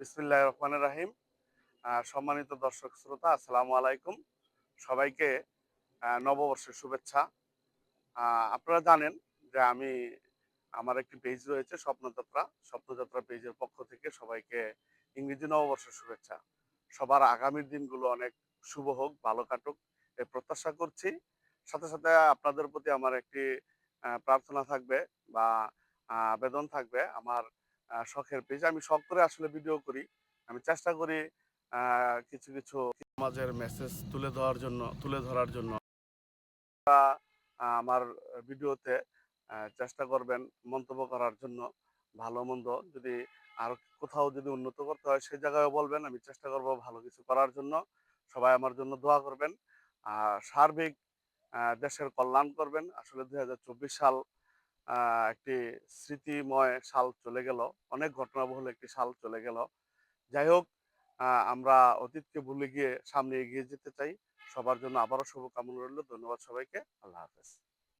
বিসমিল্লাহ রহমান রাহিম। সম্মানিত দর্শক শ্রোতা, আসসালামু আলাইকুম। সবাইকে নববর্ষের শুভেচ্ছা। আপনারা জানেন যে আমি, আমার একটি পেজ রয়েছে, স্বপ্নযাত্রা। স্বপ্নযাত্রা পেজের পক্ষ থেকে সবাইকে ইংরেজি নববর্ষের শুভেচ্ছা। সবার আগামীর দিনগুলো অনেক শুভ হোক, ভালো কাটুক এই প্রত্যাশা করছি। সাথে সাথে আপনাদের প্রতি আমার একটি প্রার্থনা থাকবে বা আবেদন থাকবে। আমার শখের পেজ। আমি শখ করে আসলে ভিডিও করি। আমি চেষ্টা করি কিছু কিছু সমাজের মেসেজ তুলে ধরার জন্য, তুলে ধরার জন্য। আমার ভিডিওতে চেষ্টা করবেন মন্তব্য করার জন্য, ভালো, মন্দ। যদি আর কোথাও যদি উন্নত করতে হয় সেই জায়গায় বলবেন, আমি চেষ্টা করব ভালো কিছু করার জন্য। সবাই আমার জন্য দোয়া করবেন। আর সার্বিক দেশের কল্যাণ করবেন। আসলে দুই হাজার চব্বিশ সাল একটি স্মৃতিময় সাল চলে গেল। অনেক ঘটনাবহুল একটি সাল চলে গেল। যাই হোক আমরা অতীতকে ভুলে গিয়ে সামনে এগিয়ে যেতে চাই। সবার জন্য আবারও শুভকামনা রইল। ধন্যবাদ সবাইকে। আল্লাহ হাফেজ।